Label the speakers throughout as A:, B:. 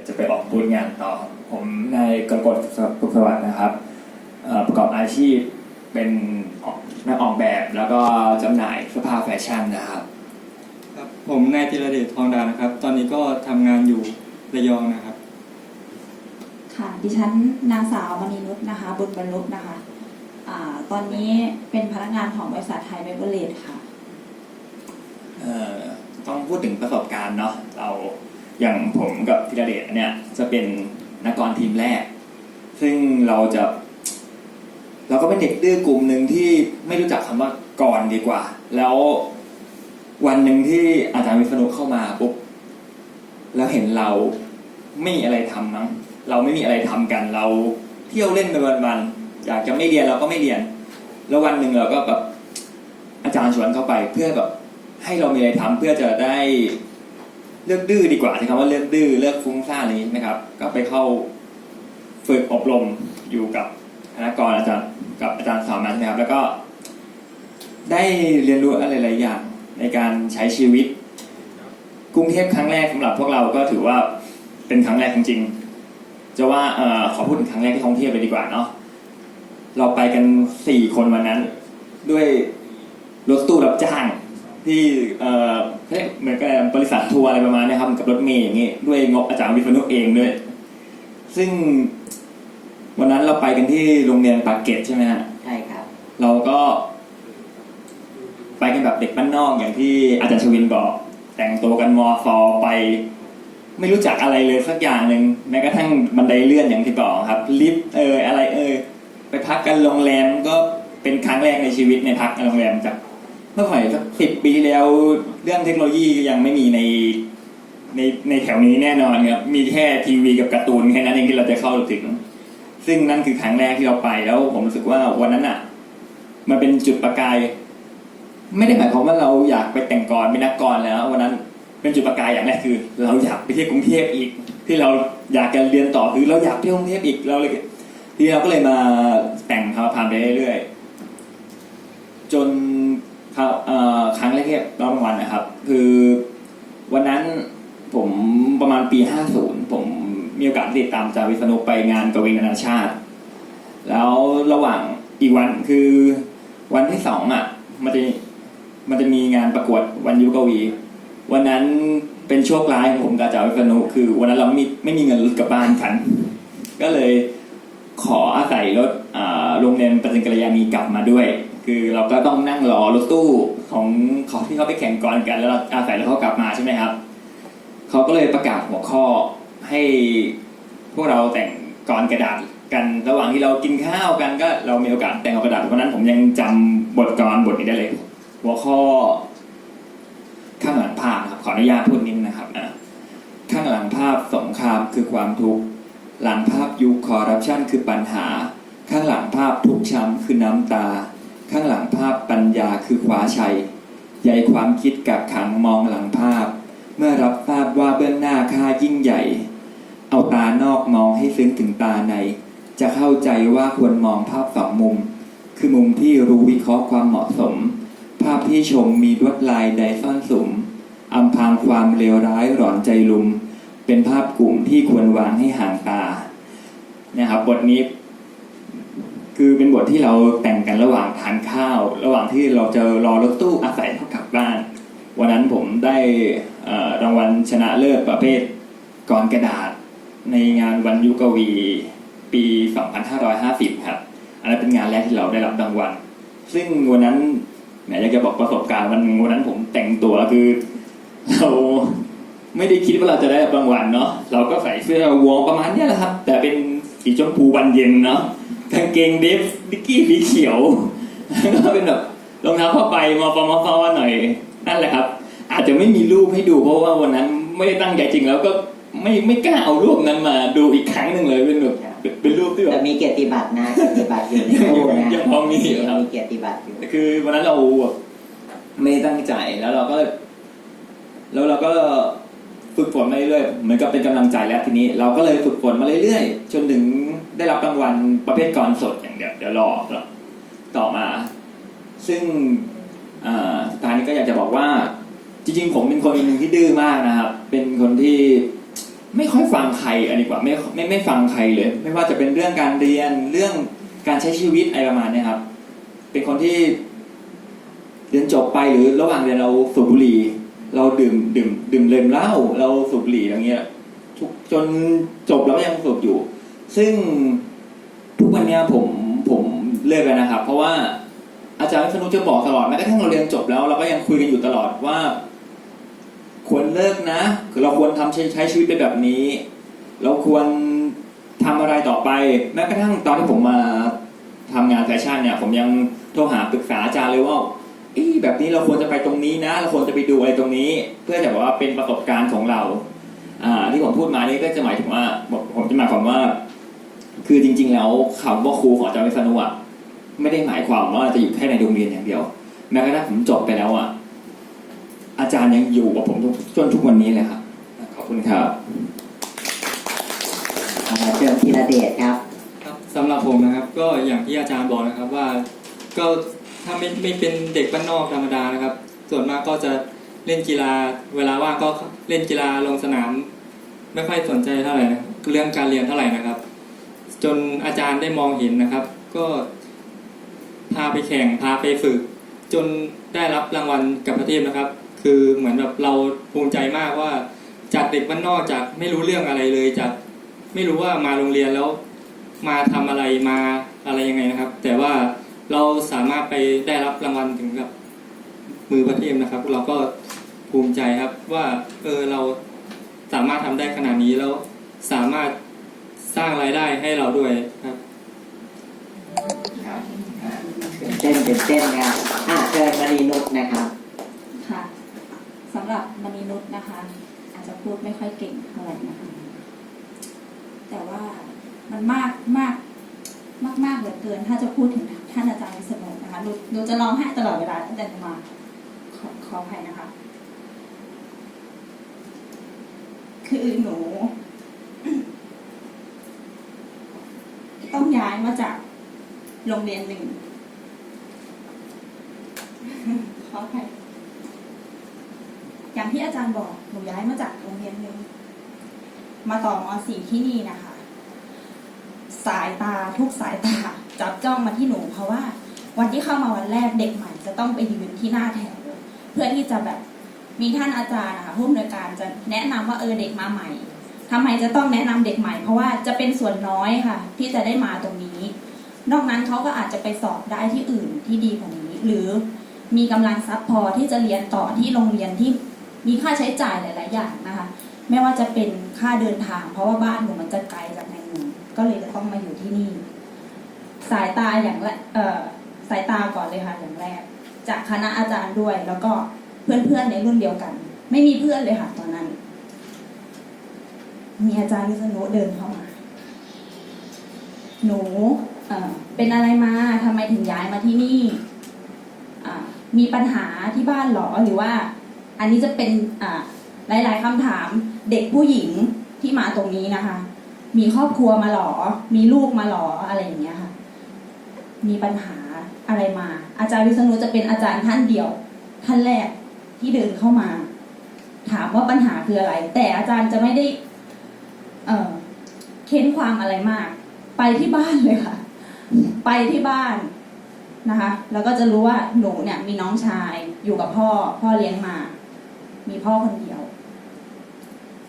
A: จะไปออกบูธงานต่อ ผมนายกรกฎสุขสวัสดิ์นะครับเอ่อประกอบอาชีพเป็นออกนักออกแบบแล้วก็จำหน่ายเสื้อผ้าแฟชั่นนะครับ
B: ครับ ผมนายธีรเดชทองดานะครับ ตอนนี้ก็ทำงานอยู่ระยองนะครับ
C: ค่ะ ดิฉันนางสาวมณีนุชนะคะ บุญบรรลุนะคะอ่าตอนนี้เป็นพนักงานของบริษัทไทยเบเวอร์เลดค่ะ
A: เอ่อต้องพูดถึงประสบการณ์เนาะเรา อย่างผมกับธีรเดชเนี่ยจะเป็นนักกรทีมแรก ซึ่งเราจะ เราก็เป็นเด็กดื้อกลุ่มหนึ่งที่ไม่รู้จักคำว่าก่อนดีกว่า แล้ววันหนึ่งที่อาจารย์วิษณุเข้ามาปุ๊บแล้วเห็นเราไม่มีอะไรทำมั้งเราไม่มีอะไรทำกัน เราเที่ยวเล่นไปวันๆอยากจะไม่เรียนเราก็ไม่เรียน แล้ววันหนึ่งเราก็แบบอาจารย์ชวนเข้าไปเพื่อแบบให้เรามีอะไรทำเพื่อจะได้ เลิกดื้อดีกว่าใช้คำว่าเลิกดื้อเลิกฟุ้งซ่านอะไรนี้นะครับ ก็ไปเข้าฝึกอบรมอยู่กับคณะกรอาจารย์กับอาจารย์สอนนั้นนะครับ แล้วก็ ได้เรียนรู้อะไรหลายอย่างในการใช้ชีวิต กรุงเทพครั้งแรกสำหรับพวกเราก็ถือว่าเป็นครั้งแรกจริงๆจะว่าเออขอพูดถึงครั้งแรกที่ท่องเที่ยวเลยดีกว่าเนาะเราไปกันสี่คนวันนั้น ด้วยรถตู้รับจ้าง ที่เอ่อเรียกเหมือนกับบริษัททัวร์อะไรประมาณเนี้ครับกับรถเมย์อย่างงี้ด้วยงบอาจารย์วิษณุเองด้วย ซึ่งวันนั้นเราไปกันที่โรงเรียนปากเกร็ดใช่ไหมฮะ
D: ใช่ครับ
A: เราก็ไปกันแบบเด็กบ้านนอกอย่างที่อาจารย์ชวินบอก แต่งตัวกันมอฟอไป ไม่รู้จักอะไรเลยสักอย่างหนึ่งแม้กระทั่งบันไดเลื่อนอย่างที่บอกครับ ลิฟต์เอออะไรเออไปพักกันโรงแรมก็เป็นครั้งแรกในชีวิตในพักในโรงแรมจาก เมื่อไหร่สักสิบปีแล้ว เรื่องเทคโนโลยียังไม่มีในในในแถวนี้แน่นอนครับมีแค่ทีวีกับการ์ตูนแค่นั้นเองที่เราจะเข้าถึง ซึ่งนั่นคือครั้งแรกที่เราไปแล้ว ผมรู้สึกว่าวันนั้นอะ มันเป็นจุดประกาย ไม่ได้หมายความว่าเราอยากไปแต่งกรเป็นนักกรแล้ว วันนั้นเป็นจุดประกายอย่างแรกคือ เราอยากไปเที่ยวกรุงเทพอีก ที่เราอยากจะเรียนต่อคือเราอยากไปเที่ยวกรุงเทพอีกเราเลยทีนี้เราก็เลยมาแต่งคำพานไปเรื่อยๆจน คราวเอ่อครั้งแรกที่รับรางวัลนะครับ คือวันนั้นผมประมาณปี 50 ผมมีโอกาสติดตามจาวิษณุไปงานกวีนานาชาติ แล้วระหว่างอีกวันคือวันที่สองอะ มันจะมันจะมีงานประกวดวันยุกวี วันนั้นเป็นโชคร้ายของผมกับจาวิษณุคือ วันนั้นเราไม่มีไม่มีเงินรถกลับบ้านกัน ก็เลยขออาศัยรถโรงเรียนปฏิญญกัลยาณีกลับมาด้วย คือเราก็ต้องนั่งรอรถตู้ของเขาที่เขาไปแข่งกรกัน แล้วเราอาศัยรถเขากลับมาใช่ไหมครับเขาก็เลยประกาศหัวข้อให้พวกเราแต่งกรกระดาษกันระหว่างที่เรากินข้าวกันก็เรามีโอกาสแต่งกระดาษวันนั้นผมยังจำบทกรบทนี้ได้เลย หัวข้อ ข้างหลังภาพครับขออนุญาตพูดนิดนะครับอะข้างหลังภาพสงครามคือความทุกข์หลังภาพยุคคอร์รัปชันคือปัญหา ข้างหลังภาพทุกช้ำคือน้ำตา ข้างหลังภาพปัญญาคือคว้าชัยใยความคิดกับขังมองหลังภาพ เมื่อรับทราบว่าเบื้องหน้าค่ายิ่งใหญ่ เอาตานอกมองให้ซึ้งถึงตาใน จะเข้าใจว่าควรมองภาพสองมุม คือมุมที่รู้วิเคราะห์ความเหมาะสม ภาพที่ชมมีลวดลายใดซ่อนสุมอำพรางความเลวร้ายหลอนใจลุม เป็นภาพกลุ่มที่ควรวางให้ห่างตาเนี่ยครับบทนี้ คือเป็นบทที่เราแต่งกันระหว่างทานข้าว ระหว่างที่เราจะรอรถตู้อาศัยเขากลับบ้าน วันนั้นผมได้รางวัลชนะเลิศประเภทกรกระดาษ ในงานวันยุกวีปี 2550 ครับ อันนั้นเป็นงานแรกที่เราได้รับรางวัล ซึ่งวันนั้นแหมอยากจะบอกประสบการณ์วันวันนั้นผมแต่งตัวคือเราไม่ได้คิดว่าเราจะได้รับรางวัลเนาะเราก็ใส่เสื้อวอร์มประมาณนี้แหละครับ แต่เป็นสีชมพูวันเย็นเนาะ กางเกงเดฟดิกกี้สีเขียวแล้วก็เป็นแบบรองเท้าผ้าใบมอฟอมอฟอหน่อยนั่นแหละครับ อาจจะไม่มีรูปให้ดูเพราะว่าวันนั้นไม่ได้ตั้งใจจริงแล้วก็ไม่ไม่กล้าเอารูปนั้นมาดูอีกครั้งหนึ่งเลยเป็นแบบเป็นรูปที่แบ
D: แต่
A: บ
D: มีเกียรติบัตรนะเกียรติบัตรอยู่ในตู้นะ
A: ยังพอมีอยู่ครับ
D: มีเกียรติบัตรอยู่
A: คือวันนั้นเราแบบไม่ได้ตั้งใจแล้วเราก็ แล้วเราก็ฝึกฝนมาเรื่อยๆเหมือนกับเป็นกำลังใจแล้วทีนี้ เราก็เลยฝึกฝนมาเรื่อยๆจนถึง ได้รับรางวัลประเภทกรสดอย่างเดียวเดี๋ยวรอต่อมา ซึ่งสุดท้ายนี้ก็อยากจะบอกว่า จริงๆ ผมเป็นคนหนึ่งที่ดื้อมากนะครับ เป็นคนที่ไม่ค่อยฟังใครอันดีกว่าไม่ไม่ไม่ฟังใครเลย ไม่ว่าจะเป็นเรื่องการเรียนเรื่องการใช้ชีวิตอะไรประมาณนี้ครับ เป็นคนที่เรียนจบไปหรือระหว่างเรียนเราสูบบุหรี่เราดื่มดื่มดื่มเลมเหล้าเราสูบบุหรี่อย่างเงี้ยจนจบเราก็ยังสูบอยู่ ซึ่งทุกวันเนี้ยผมผมเลิกแล้วนะครับ เพราะว่าอาจารย์วิษณุจะบอกตลอดแม้กระทั่งเราเรียนจบแล้วเราก็ยังคุยกันอยู่ตลอดว่า ควรเลิกนะคือเราควรทำใช้ใช้ชีวิตไปแบบนี้ เราควรทำอะไรต่อไป แม้กระทั่งตอนที่ผมมาทำงานแฟชั่นเนี่ย ผมยังโทรหาปรึกษาอาจารย์เลยว่าเอ๊ะแบบนี้เราควรจะไปตรงนี้นะ เราควรจะไปดูอะไรตรงนี้ เพื่อจะแบบว่าเป็นประสบการณ์ของเรา อ่าที่ผมพูดมานี่ก็จะหมายถึงว่าผมจะหมายความว่า คือจริง ๆ แล้วคำว่าครูของอาจารย์วิษณุอะไม่ได้หมายความว่าจะอยู่แค่ในโรงเรียนอย่างเดียว แม้กระทั่งผมจบไปแล้วอะอาจารย์ยังอยู่กับผมจนทุกวันนี้เลยครับขอบคุณครับ
D: เอามาเชิญธีระเดชครับ
B: ครับสำหรับผมนะครับ ก็อย่างที่อาจารย์บอกนะครับว่า ก็ถ้าไม่ไม่เป็นเด็กบ้านนอกธรรมดานะครับ ส่วนมากก็จะเล่นกีฬา เวลาว่างก็เล่นกีฬาลงสนาม ไม่ค่อยสนใจเท่าไหร่นะเรื่องการเรียนเท่าไหร่นะครับ จนอาจารย์ได้มองเห็นนะครับ ก็พาไปแข่งพาไปฝึก จนได้รับรางวัลกับประเทศนะครับ คือเหมือนแบบเราภูมิใจมากว่าจากเด็กบ้านนอกจากไม่รู้เรื่องอะไรเลยจากไม่รู้ว่ามาโรงเรียนแล้วมาทำอะไรมาอะไรยังไงนะครับ แต่ว่าเราสามารถไปได้รับรางวัลถึงกับมือประเทศนะครับ เราก็ภูมิใจครับว่าเออเราสามารถทำได้ขนาดนี้แล้วสามารถ สร้างรายได้ให้เราด้วยครับ
D: ตื่นเต้นตื่นเต้นครับอะเชิญมณีนุชนะครับ
C: ค่ะสำหรับมณีนุชนะคะ อาจจะพูดไม่ค่อยเก่งเท่าไหร่นะคะแต่ว่ามันมากมากมากมากเหลือเกิน ถ้าจะพูดถึงท่านอาจารย์วิษณุนะคะหนูหนูจะร้องไห้ตลอดเวลาตั้งแต่หนูมาขอขออภัยนะคะ คือหนู ต้องย้าย มาจากโรงเรียนหนึ่งขออภัยอย่างที่อาจารย์บอกหนูย้ายมาจากโรงเรียนหนึ่งมาต่อม .4 ที่นี่นะคะ สายตาทุกสายตาจับจ้องมาที่หนูเพราะว่า วันที่เข้ามาวันแรกเด็กใหม่จะต้องไปยืนที่หน้าแถว เพื่อที่จะแบบมีท่านอาจารย์นะคะผู้อำนวยการจะแนะนำว่าเออเด็กมาใหม่ ทำไมจะต้องแนะนำเด็กใหม่ เพราะว่าจะเป็นส่วนน้อยค่ะ ที่จะได้มาตรงนี้ นอกนั้นเขาก็อาจจะไปสอบได้ที่อื่นที่ดีกว่านี้ หรือมีกำลังทรัพย์พอที่จะเรียนต่อที่โรงเรียนที่มีค่าใช้จ่ายหลาย ๆ อย่างนะคะ ไม่ว่าจะเป็นค่าเดินทาง เพราะว่าบ้านหนูมันจะไกลจากในเมืองก็เลยจะต้องมาอยู่ที่นี่ สายตาอย่างแรกสายตาก่อนเลยค่ะอย่างแรก จากคณะอาจารย์ด้วยแล้วก็เพื่อน ๆ ในรุ่นเดียวกัน ไม่มีเพื่อนเลยค่ะตอนนั้น มีอาจารย์วิษณุเดินเข้ามา หนูเอ่อเป็นอะไรมาทำไมถึงย้ายมาที่นี่อ่ามีปัญหาที่บ้านหรอหรือว่า อันนี้จะเป็นอ่าหลาย ๆคำถามเด็กผู้หญิงที่มาตรงนี้นะคะ มีครอบครัวมาหรอ มีลูกมาหรออะไรอย่างเงี้ยค่ะ มีปัญหาอะไรมา อาจารย์วิษณุจะเป็นอาจารย์ท่านเดียว ท่านแรกที่เดินเข้ามา ถามว่าปัญหาคืออะไร แต่อาจารย์จะไม่ได้ เออเค้นความอะไรมาก ไปที่บ้านเลยค่ะ ไปที่บ้านนะคะ แล้วก็จะรู้ว่าหนูเนี่ย มีน้องชายอยู่กับพ่อ พ่อเลี้ยงมา มีพ่อคนเดียว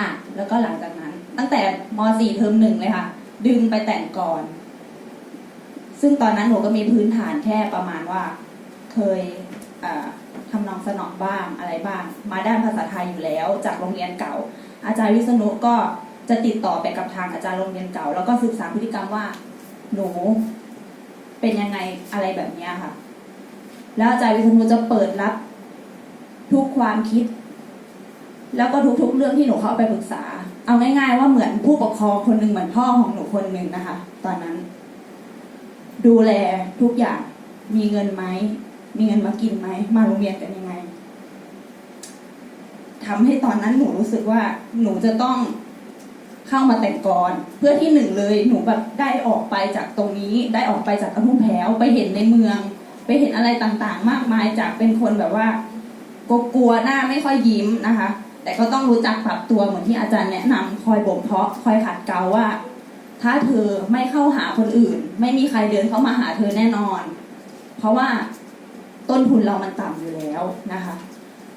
C: อะแล้วก็หลังจากนั้น ตั้งแต่ม .4 เทอมหนึ่งเลยค่ะ ดึงไปแต่งก่อน ซึ่งตอนนั้นหนูก็มีพื้นฐานแค่ประมาณว่า เคยทำนองสนองบ้างอะไรบ้าง มาด้านภาษาไทยอยู่แล้ว จากโรงเรียนเก่า อาจารย์วิษณุก็ จะติดต่อไปกับทางอาจารย์โรงเรียนเก่า แล้วก็ศึกษาพฤติกรรมว่า หนูเป็นยังไงอะไรแบบนี้ค่ะ แล้วอาจารย์วิษณุจะเปิดรับ ทุกความคิด แล้วก็ทุกๆ เรื่องที่หนูเข้าไปปรึกษา เอาง่าย ๆ ว่าเหมือนผู้ปกครองคนหนึ่งเหมือนพ่อของหนูคนหนึ่งนะคะ ตอนนั้น ดูแลทุกอย่างมีเงินไหมมีเงินมากินไหมมาโรงเรียนกันยังไงทำให้ตอนนั้นหนูรู้สึกว่าหนูจะต้อง เข้ามาแต่งกรเพื่อที่หนึ่งเลยหนูแบบได้ออกไปจากตรงนี้ได้ออกไปจากกระทุ่มแผวไปเห็นในเมือง ไปเห็นอะไรต่างๆ มากมายจากเป็นคนแบบว่ากลัวหน้าไม่ค่อยยิ้มนะคะ แต่ก็ต้องรู้จักปรับตัวเหมือนที่อาจารย์แนะนำคอยบ่มเพาะคอยขัดเกลาว่า ถ้าเธอไม่เข้าหาคนอื่น ไม่มีใครเดินเข้ามาหาเธอแน่นอน เพราะว่าต้นทุนเรามันต่ำอยู่แล้วนะคะ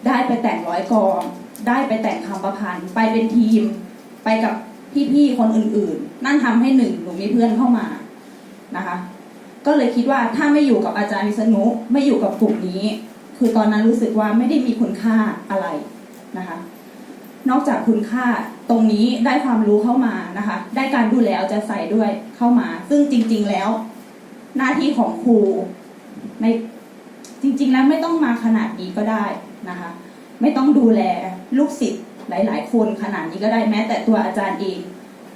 C: ได้ไปแต่งร้อยกอง ได้ไปแต่งคำประพันธ์ ไปเป็นทีม ไปกับ พี่ๆคนอื่นๆ นั่นทำให้หนึ่งหนูมีเพื่อนเข้ามานะคะ ก็เลยคิดว่าถ้าไม่อยู่กับอาจารย์วิษณุไม่อยู่กับกลุ่มนี้ คือตอนนั้นรู้สึกว่าไม่ได้มีคุณค่าอะไรนะคะ นอกจากคุณค่าตรงนี้ได้ความรู้เข้ามานะคะ ได้การดูแลเอาใจใส่ด้วยเข้ามา ซึ่งจริง ๆแล้ว หน้าที่ของครูในจริง ๆ แล้วไม่ต้องมาขนาดนี้ก็ได้นะคะ ไม่ต้องดูแลลูกศิษย์ หลาย ๆ คนขนาดนี้ก็ได้แม้แต่ตัวอาจารย์เอง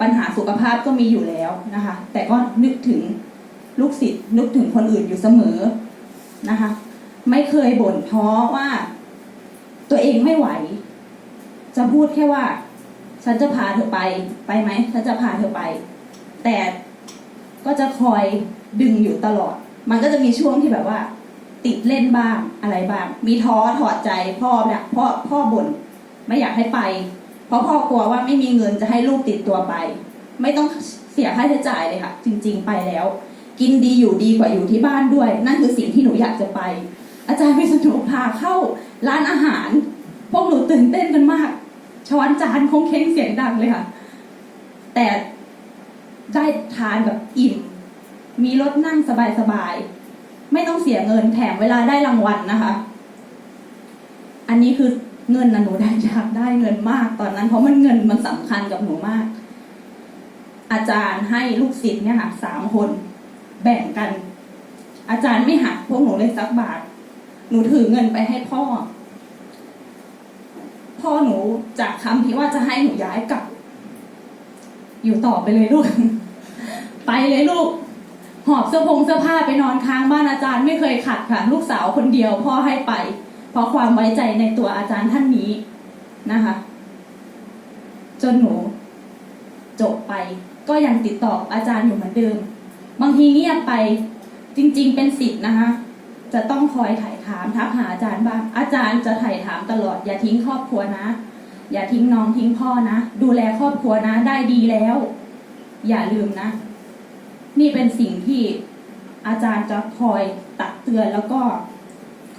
C: ปัญหาสุขภาพก็มีอยู่แล้วนะคะ แต่ก็นึกถึงลูกศิษย์นึกถึงคนอื่นอยู่เสมอนะคะ ไม่เคยบ่นท้อว่า ตัวเองไม่ไหว จะพูดแค่ว่า ฉันจะพาเธอไปไปไหมฉันจะพาเธอไป แต่ก็จะคอยดึงอยู่ตลอด มันก็จะมีช่วงที่แบบว่า ติดเล่นบ้างอะไรบ้าง มีท้อถอดใจพ่อเนี่ยพ่อพ่อบ่น ไม่อยากให้ไป เพราะพ่อกลัวว่าไม่มีเงินจะให้ลูกติดตัวไป ไม่ต้องเสียค่าใช้จ่ายเลยค่ะ จริง ๆ ไปแล้ว กินดีอยู่ดีกว่าอยู่ที่บ้านด้วย นั่นคือสิ่งที่หนูอยากจะไป อาจารย์วิษณุพาเข้าร้านอาหาร พวกหนูตื่นเต้นกันมากช้อนจานคงเค้งเสียงดังเลยค่ะ แต่ได้ทานแบบอิ่ม มีรถนั่งสบายๆ ไม่ต้องเสียเงินแถมเวลาได้รางวัลนะคะ อันนี้คือ เงินนะหนูได้อยากได้เงินมากตอนนั้น เพราะมันเงินมันสำคัญกับหนูมาก อาจารย์ให้ลูกศิษย์เนี่ยค่ะสามคนแบ่งกัน อาจารย์ไม่หักพวกหนูเลยสักบาท หนูถือเงินไปให้พ่อ พ่อหนูจากคำที่ว่าจะให้หนูย้ายกลับ อยู่ต่อไปเลยลูก ไปเลยลูก หอบเสื้อผงเสื้อผ้าไปนอนค้างบ้านอาจารย์ไม่เคยขัดค่ะ ลูกสาวคนเดียวพ่อให้ไป เพราะความไว้ใจในตัวอาจารย์ท่านนี้นะคะ จนหนูจบไป ก็ยังติดต่ออาจารย์อยู่เหมือนเดิม บางทีเงียบไปจริง ๆ เป็นสิทธิ์นะคะ จะต้องคอยถ่ายถามทักหาอาจารย์บ้างอาจารย์จะถ่ายถามตลอด อย่าทิ้งครอบครัวนะ อย่าทิ้งน้องทิ้งพ่อนะ ดูแลครอบครัวนะได้ดีแล้ว อย่าลืมนะ นี่เป็นสิ่งที่อาจารย์จะคอยตักเตือนแล้วก็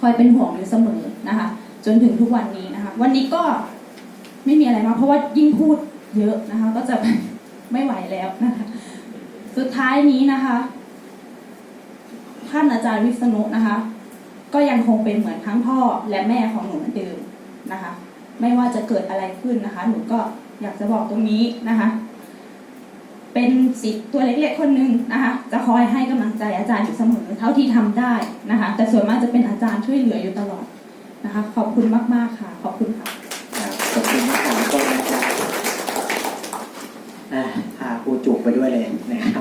C: คอยเป็นห่วงอยู่เสมอนะคะ จนถึงทุกวันนี้นะคะ วันนี้ก็ไม่มีอะไรมากเพราะว่ายิ่งพูดเยอะนะคะ ก็จะไม่ไหวแล้วนะคะ สุดท้ายนี้นะคะ ท่านอาจารย์วิษณุนะคะ ก็ยังคงเป็นเหมือนทั้งพ่อและแม่ของหนูเหมือนเดิมนะคะ ไม่ว่าจะเกิดอะไรขึ้นนะคะ หนูก็อยากจะบอกตรงนี้นะคะ เป็นสิทธิ์ตัวเล็กๆคนหนึ่งนะคะจะคอยให้กำลังใจอาจารย์อยู่เสมอเท่าที่ทำได้นะคะ แต่ส่วนมากจะเป็นอาจารย์ช่วยเหลืออยู่ตลอดนะคะ ขอบคุณมากๆค่ะ ขอบคุณค่ะ
D: ขอบคุณทุกงสามคนนะครั